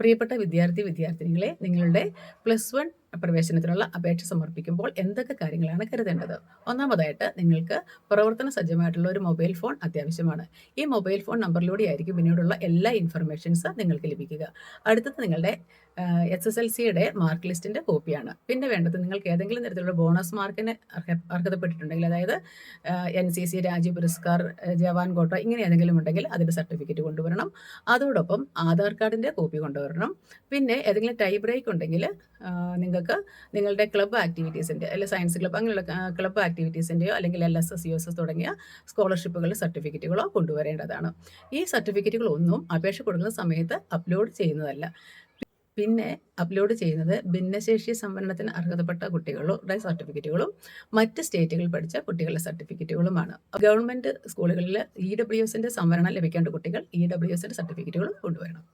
പ്രിയപ്പെട്ട വിദ്യാർത്ഥി വിദ്യാർത്ഥിനികളെ നിങ്ങളുടെ പ്ലസ് വൺ പ്രവേശനത്തിനുള്ള അപേക്ഷ സമർപ്പിക്കുമ്പോൾ എന്തൊക്കെ കാര്യങ്ങളാണ് കരുതേണ്ടത്? ഒന്നാമതായിട്ട് നിങ്ങൾക്ക് പ്രവർത്തന സജ്ജമായിട്ടുള്ള ഒരു മൊബൈൽ ഫോൺ അത്യാവശ്യമാണ്. ഈ മൊബൈൽ ഫോൺ നമ്പറിലൂടെ ആയിരിക്കും പിന്നീടുള്ള എല്ലാ ഇൻഫർമേഷൻസ് നിങ്ങൾക്ക് ലഭിക്കുക. അടുത്തത് നിങ്ങളുടെ എസ് എസ് എൽ സിയുടെ മാർക്ക് ലിസ്റ്റിന്റെ കോപ്പിയാണ്. പിന്നെ വേണ്ടത് നിങ്ങൾക്ക് ഏതെങ്കിലും തരത്തിലുള്ള ബോണസ് മാർക്കിന് അർഹ അർഹതപ്പെട്ടിട്ടുണ്ടെങ്കിൽ അതായത് എൻ സി സി രാജ്യ പുരസ്കാർ ജവാൻ കോട്ട ഇങ്ങനെ ഏതെങ്കിലും ഉണ്ടെങ്കിൽ അതിന്റെ സർട്ടിഫിക്കറ്റ് കൊണ്ടുവരണം. അതോടൊപ്പം ആധാർ കാർഡിന്റെ കോപ്പി കൊണ്ടുവരണം. പിന്നെ ഏതെങ്കിലും ടൈ ബ്രേക്ക് ഉണ്ടെങ്കിൽ നിങ്ങൾക്ക് നിങ്ങളുടെ ക്ലബ്ബ് ആക്ടിവിറ്റീസിന്റെ അല്ലെങ്കിൽ സയൻസ് ക്ലബ്ബ് അങ്ങനെയുള്ള ക്ലബ്ബ് ആക്ടിവിറ്റീസിന്റെയോ അല്ലെങ്കിൽ L S S U S S തുടങ്ങിയ സ്കോളർഷിപ്പുകളുടെ സർട്ടിഫിക്കറ്റുകളോ കൊണ്ടുവരേണ്ടതാണ്. ഈ സർട്ടിഫിക്കറ്റുകളൊന്നും അപേക്ഷ കൊടുക്കുന്ന സമയത്ത് അപ്ലോഡ് ചെയ്യുന്നതല്ല. പിന്നെ അപ്ലോഡ് ചെയ്യുന്നത് ഭിന്നശേഷി സംവരണത്തിന് അർഹതപ്പെട്ട കുട്ടികളുടെ സർട്ടിഫിക്കറ്റുകളും മറ്റ് സ്റ്റേറ്റുകളിൽ പഠിച്ച കുട്ടികളുടെ സർട്ടിഫിക്കറ്റുകളുമാണ് ഗവൺമെന്റ് സ്കൂളുകളിൽ ഇ ഡബ്ല്യു എസിന്റെ സംവരണം ലഭിക്കേണ്ട കുട്ടികൾ ഇ ഡബ്ല്യു എസിന്റെ സർട്ടിഫിക്കറ്റുകളും കൊണ്ടുവരണം.